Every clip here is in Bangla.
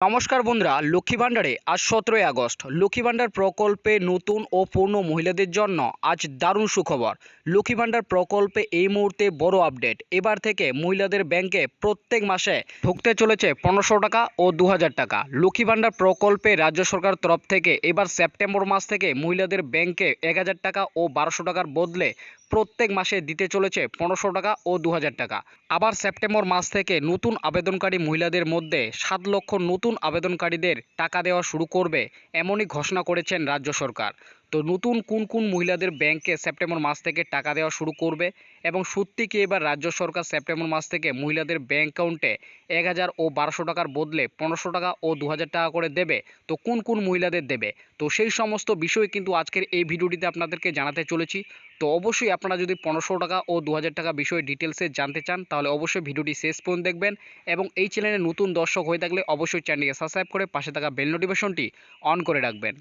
নমস্কার বন্ধুরা, লক্ষ্মী ভাণ্ডারে আজ সতেরোই আগস্ট। লক্ষ্মী ভাণ্ডার প্রকল্পে নতুন ও পূর্ণ মহিলাদের জন্য আজ দারুণ সুখবর। লক্ষ্মী ভাণ্ডার প্রকল্পে এই মুহূর্তে বড় আপডেট। এবার থেকে মহিলাদের ব্যাংকে প্রত্যেক মাসে ঢুকতে চলেছে পনেরোশো টাকা ও দু হাজার টাকা। লক্ষ্মী ভাণ্ডার প্রকল্পে রাজ্য সরকার তরফ থেকে এবার সেপ্টেম্বর মাস থেকে মহিলাদের ব্যাংকে এক হাজার টাকা ও বারোশো টাকার বদলে প্রত্যেক মাসে দিতে চলেছে পনেরোশো টাকা ও দু হাজার টাকা। আবার সেপ্টেম্বর মাস থেকে নতুন আবেদনকারী মহিলাদের মধ্যে সাত লক্ষ নতুন আবেদনকারীদের টাকা দেওয়া শুরু করবে, এমনই ঘোষণা করেছেন রাজ্য সরকার। তো নতুন কোন কোন মহিলাদের ব্যাংকে সেপ্টেম্বর মাস থেকে টাকা দেওয়া শুরু করবে? এবং সত্যি কি এবার রাজ্য সরকার সেপ্টেম্বর মাস থেকে মহিলাদের ব্যাংক অ্যাকাউন্টে এক হাজার ও বারোশো টাকার বদলে পনেরোশো টাকা ও দু হাজার টাকা করে দেবে? তো কোন কোন মহিলাদের দেবে? তো সেই সমস্ত বিষয় কিন্তু আজকের এই ভিডিওটিতে আপনাদেরকে জানাতে চলেছি। তো অবশ্যই আপনারা যদি পনেরোশো টাকা ও দু হাজার টাকা বিষয়ে ডিটেলসে জানতে চান, তাহলে অবশ্যই ভিডিওটি শেষ পর্যন্ত দেখবেন। এবং এই চ্যানেলে নতুন দর্শক হয়ে থাকলে অবশ্যই চ্যানেলকে সাবস্ক্রাইব করে পাশে থাকা বেল নোটিফিকেশনটি অন করে রাখবেন।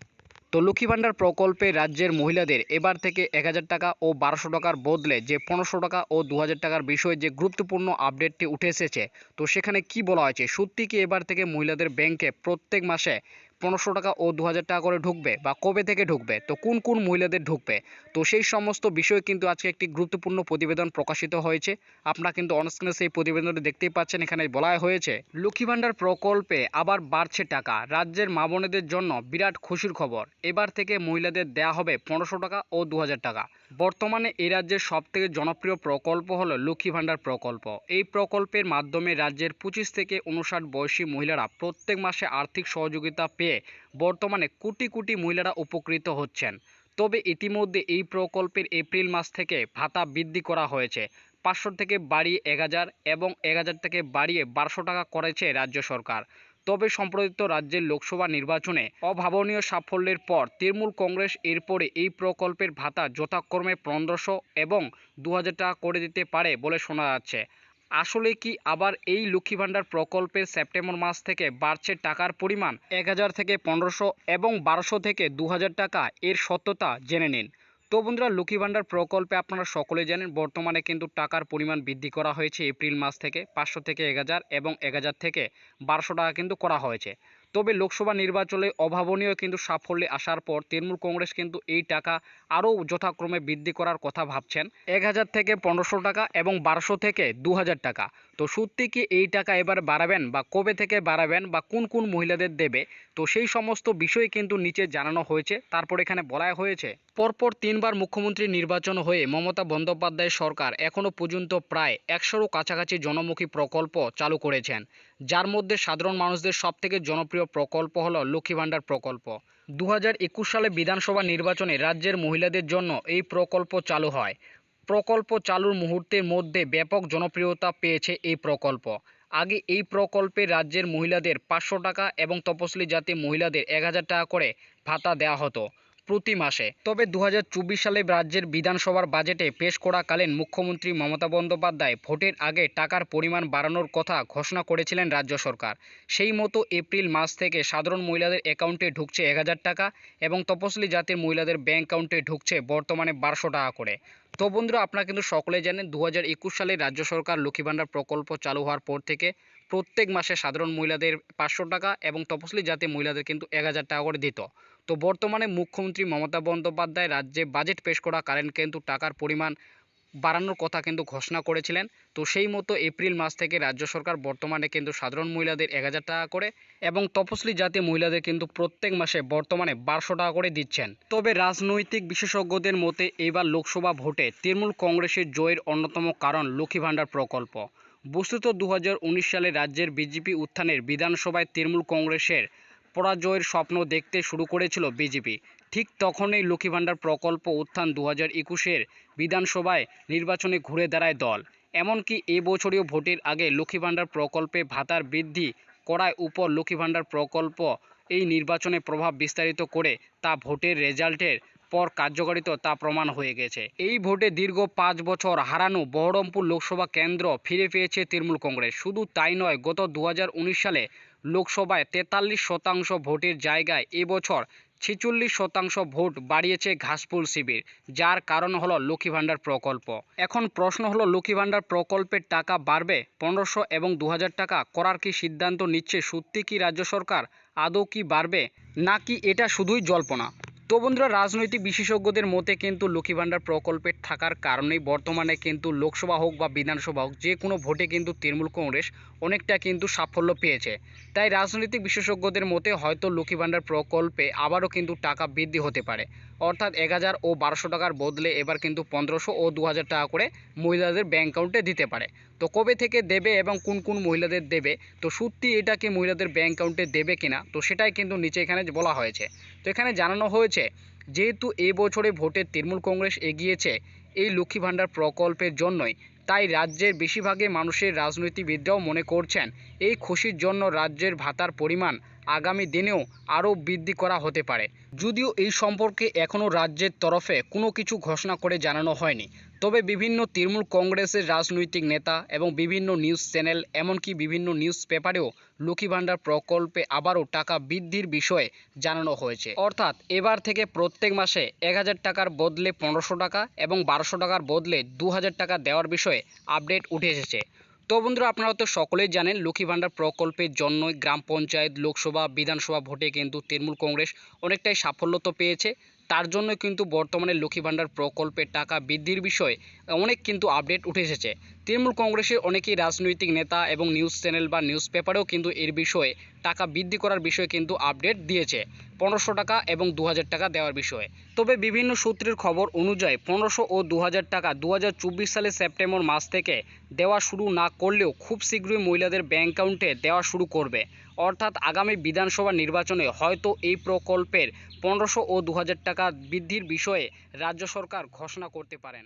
তো লক্ষ্মী ভাণ্ডার প্রকল্পে রাজ্যের মহিলাদের এবার থেকে এক হাজার টাকা ও বারোশো টাকার বদলে যে পনেরোশো টাকা ও দু হাজার টাকার বিষয়ে যে গুরুত্বপূর্ণ আপডেটটি উঠে এসেছে, তো সেখানে কি বলা হয়েছে? সত্যি কি এবার থেকে মহিলাদের ব্যাংকে প্রত্যেক মাসে পনেরোশো টাকা ও দু হাজার টাকা করে ঢুকবে বা কবে থেকে ঢুকবে, তো কোন কোন মহিলাদের ঢুকবে, তো সেই সমস্ত বিষয়ে কিন্তু আজকে একটি গুরুত্বপূর্ণ প্রতিবেদন প্রকাশিত হয়েছে। আপনারা কিন্তু অনস্ক্রিনে সেই প্রতিবেদনটি দেখতেই পাচ্ছেন, এখানে বলা হয়েছে, লক্ষ্মী ভাণ্ডার প্রকল্পে আবার বাড়ছে টাকা, রাজ্যের মা বোনেদের জন্য বিরাট খুশির খবর, এবার থেকে মহিলাদের দেয়া হবে পনেরোশো টাকা ও দু হাজার টাকা। বর্তমানে এই রাজ্যের সবথেকে জনপ্রিয় প্রকল্প হলো লক্ষ্মী ভাণ্ডার প্রকল্প। এই প্রকল্পের মাধ্যমে রাজ্যের পঁচিশ থেকে উনষাট বয়সী মহিলারা প্রত্যেক মাসে আর্থিক সহযোগিতা পেয়ে বর্তমানে কোটি কোটি মহিলারা উপকৃত হচ্ছেন। তবে ইতিমধ্যে এই প্রকল্পের এপ্রিল মাস থেকে ভাতা বৃদ্ধি করা হয়েছে। পাঁচশো থেকে বাড়িয়ে এক হাজার এবং এক হাজার থেকে বাড়িয়ে বারোশো টাকা করেছে রাজ্য সরকার। তবে সম্প্রতিত রাজ্যের লোকসভা নির্বাচনে অভাবনীয় সাফল্যের পর তৃণমূল কংগ্রেস এরপরে এই প্রকল্পের ভাতা যথাক্রমে পনেরোশো এবং দু হাজার টাকা করে দিতে পারে বলে শোনা যাচ্ছে। আসলে কি আবার এই লক্ষ্মী ভাণ্ডার প্রকল্পের সেপ্টেম্বর মাস থেকে বাড়ছে টাকার পরিমাণ? এক হাজার থেকে পনেরোশো এবং বারোশো থেকে দু হাজার টাকা এর সত্যতা জেনে নিন। তো বন্ধুরা, লক্ষ্মী ভাণ্ডার প্রকল্পে আপনারা সকলে জানেন, বর্তমানে কিন্তু টাকার পরিমাণ বৃদ্ধি করা হয়েছে এপ্রিল মাস থেকে পাঁচশো থেকে এক হাজার এবং এক হাজার থেকে বারোশো টাকা কিন্তু করা হয়েছে। তবে লোকসভা নির্বাচনে অভাবনীয় কিন্তু সাফল্যে আসার পর তৃণমূল কংগ্রেস কিন্তু এই টাকা আরও যথাক্রমে বৃদ্ধি করার কথা ভাবছেন। এক হাজার থেকে পনেরোশো টাকা এবং বারোশো থেকে দু হাজার টাকা। তো সত্যি কি এই টাকা এবার বাড়াবেন বা কবে থেকে বাড়াবেন বা কোন কোন মহিলাদের দেবে? তো সেই সমস্ত বিষয় কিন্তু নিচে জানানো হয়েছে। তারপর এখানে বলা হয়েছে, পরপর তিনবার মুখ্যমন্ত্রী নির্বাচন হয়ে মমতা বন্দ্যোপাধ্যায় সরকার এখনও পর্যন্ত প্রায় একশোরও কাছাকাছি জনমুখী প্রকল্প চালু করেছেন, যার মধ্যে সাধারণ মানুষদের সবথেকে জনপ্রিয় প্রকল্প হল লক্ষ্মী ভাণ্ডার প্রকল্প। দু হাজার একুশ সালে বিধানসভা নির্বাচনে রাজ্যের মহিলাদের জন্য এই প্রকল্প চালু হয়। প্রকল্প চালুর মুহূর্তের মধ্যে ব্যাপক জনপ্রিয়তা পেয়েছে এই প্রকল্প। আগে এই প্রকল্পে রাজ্যের মহিলাদের পাঁচশো টাকা এবং তপসিলি জাতি মহিলাদের এক হাজার টাকা করে ভাতা দেওয়া হতো। প্রতি মাসে। তবে দু হাজার চব্বিশ সালে রাজ্যের বিধানসভার বাজেটে পেশ করাকালীন মুখ্যমন্ত্রী মমতা বন্দ্যোপাধ্যায় ভোটের আগে টাকার পরিমাণ বাড়ানোর কথা ঘোষণা করেছিলেন রাজ্য সরকার। সেই মতো এপ্রিল মাস থেকে সাধারণ মহিলাদের অ্যাকাউন্টে ঢুকছে এক হাজার টাকা এবং তপশিলি জাতির মহিলাদের ব্যাংক অ্যাকাউন্টে ঢুকছে বর্তমানে বারোশো টাকা করে। তো বন্ধুরা, আপনারা কিন্তু সকলে জানেন দু হাজার একুশ সালে রাজ্য সরকার লক্ষ্মী ভাণ্ডার প্রকল্প চালু হওয়ার পর থেকে প্রত্যেক মাসে সাধারণ মহিলাদের পাঁচশো টাকা এবং তপশিলি জাতির মহিলাদের কিন্তু এক হাজার টাকা করে দিত। তো বর্তমানে মুখ্যমন্ত্রী মমতা বন্দ্যোপাধ্যায় রাজ্যে বাজেট পেশ করাকালীন কিন্তু টাকার পরিমাণ বাড়ানোর কথা কিন্তু ঘোষণা করেছিলেন। তো সেই মতো এপ্রিল মাস থেকে রাজ্য সরকার বর্তমানে কিন্তু সাধারণ মহিলাদের এক হাজার টাকা করে এবং তপশিলি জাতি মহিলাদের কিন্তু প্রত্যেক মাসে বর্তমানে বারোশো টাকা করে দিচ্ছেন। তবে রাজনৈতিক বিশেষজ্ঞদের মতে এবার লোকসভা ভোটে তৃণমূল কংগ্রেসের জয়ের অন্যতম কারণ লক্ষ্মী ভাণ্ডার প্রকল্প। বস্তুত দু হাজার উনিশ সালে রাজ্যের বিজেপি উত্থানের বিধানসভায় তৃণমূল কংগ্রেসের পরাজয়ের স্বপ্ন দেখতে শুরু করেছিল বিজেপি। ঠিক তখনই লক্ষ্মী ভাণ্ডার প্রকল্প উত্থান দু হাজার একুশের বিধানসভায় নির্বাচনে ঘুরে দাঁড়ায় দল। এমনকি এবছরীয় ভোটের আগে লক্ষ্মী ভাণ্ডার প্রকল্পে ভাতার বৃদ্ধি করায় উপর লক্ষ্মী ভাণ্ডার প্রকল্প এই নির্বাচনে প্রভাব বিস্তারিত করে তা ভোটের রেজাল্টের পর কার্যকারিত তা প্রমাণ হয়ে গেছে। এই ভোটে দীর্ঘ পাঁচ বছর হারানো বহরমপুর লোকসভা কেন্দ্র ফিরে পেয়েছে তৃণমূল কংগ্রেস। শুধু তাই নয়, গত দু হাজার উনিশ সালে লোকসভায় তেতাল্লিশ শতাংশ ভোটের জায়গায় এবছর ছেচল্লিশ শতাংশ ভোট বাড়িয়েছে ঘাসফুল শিবির, যার কারণ হলো লক্ষ্মী ভাণ্ডার প্রকল্প। এখন প্রশ্ন হলো, লক্ষ্মী ভাণ্ডার প্রকল্পের টাকা বাড়বে? পনেরোশো এবং দু হাজার টাকা করার কি সিদ্ধান্ত নিচ্ছে সত্যি কি রাজ্য সরকার? আদৌ কি বাড়বে? নাকি এটা শুধুই জল্পনা? তো বন্ধুরা, রাজনৈতিক বিশেষজ্ঞদের মতে কিন্তু লক্ষ্মী ভাণ্ডার প্রকল্পের থাকার কারণেই বর্তমানে কিন্তু লোকসভা হোক বা বিধানসভা হোক, যে কোনো ভোটে কিন্তু তৃণমূল কংগ্রেস অনেকটা কিন্তু সাফল্য পেয়েছে। তাই রাজনৈতিক বিশেষজ্ঞদের মতে হয়তো লক্ষ্মী ভাণ্ডার প্রকল্পে আবারও কিন্তু টাকা বৃদ্ধি হতে পারে। অর্থাৎ এক হাজার ও বারোশো টাকার বদলে এবার কিন্তু পনেরোশো ও দু হাজার টাকা করে মহিলাদের ব্যাঙ্ক অ্যাকাউন্টে দিতে পারে। তো কবে থেকে দেবে এবং কোন কোন মহিলাদের দেবে? তো সত্যি এটাকে মহিলাদের ব্যাঙ্ক অ্যাকাউন্টে দেবে কিনা? তো সেটাই কিন্তু নিচে এখানে বলা হয়েছে। তো এখানে জানানো হয়েছে যেহেতু এবছরে বছরে ভোটে তৃণমূল কংগ্রেস এগিয়েছে, এই লক্ষ্মী ভাণ্ডার প্রকল্পের জন্যই। তাই রাজ্যের বেশিরভাগই মানুষের রাজনীতিবিদরাও মনে করছেন, এই খুশির জন্য রাজ্যের ভাতার পরিমাণ আগামী দিনেও আরও বৃদ্ধি করা হতে পারে। যদিও এই সম্পর্কে এখনও রাজ্যের তরফে কোনো কিছু ঘোষণা করে জানানো হয়নি। তবে বিভিন্ন তৃণমূল কংগ্রেসের রাজনৈতিক নেতা এবং বিভিন্ন নিউজ চ্যানেল, এমনকি বিভিন্ন নিউজ পেপারেও লক্ষ্মী ভাণ্ডার প্রকল্পে আবারও টাকা বৃদ্ধির বিষয়ে জানানো হয়েছে। অর্থাৎ এবার থেকে প্রত্যেক মাসে এক হাজার টাকার বদলে পনেরোশো টাকা এবং বারোশো টাকার বদলে দু হাজার টাকা দেওয়ার বিষয়ে আপডেট উঠে এসেছে। তো বন্ধুরা, আপনারা তো সকলেই জানেন লক্ষ্মী ভাণ্ডার প্রকল্পের জন্যই গ্রাম পঞ্চায়েত, লোকসভা, বিধানসভা ভোটে কিন্তু তৃণমূল কংগ্রেস অনেকটাই সাফল্য তো পেয়েছে। তার জন্য কিন্তু বর্তমানে লক্ষ্মী ভাণ্ডার প্রকল্পের টাকা বৃদ্ধির বিষয়ে অনেক কিন্তু আপডেট উঠে এসেছে। তৃণমূল কংগ্রেসের অনেকেই রাজনৈতিক নেতা এবং নিউজ চ্যানেল বা নিউজ পেপারেও কিন্তু এর বিষয়ে টাকা বৃদ্ধি করার বিষয়ে কিন্তু আপডেট দিয়েছে। পনেরোশো টাকা এবং দু হাজার টাকা দেওয়ার বিষয়ে। তবে বিভিন্ন সূত্রের খবর অনুযায়ী পনেরোশো ও দু হাজার টাকা দু সালের সেপ্টেম্বর মাস থেকে দেওয়া শুরু না করলেও খুব শীঘ্রই মহিলাদের ব্যাঙ্ক অ্যাকাউন্টে দেওয়া শুরু করবে। অর্থাৎ আগামী বিধানসভা নির্বাচনে হয়তো এই প্রকল্পের পনেরোশো ও দু হাজার টাকা বৃদ্ধির বিষয়ে রাজ্য সরকার ঘোষণা করতে পারেন।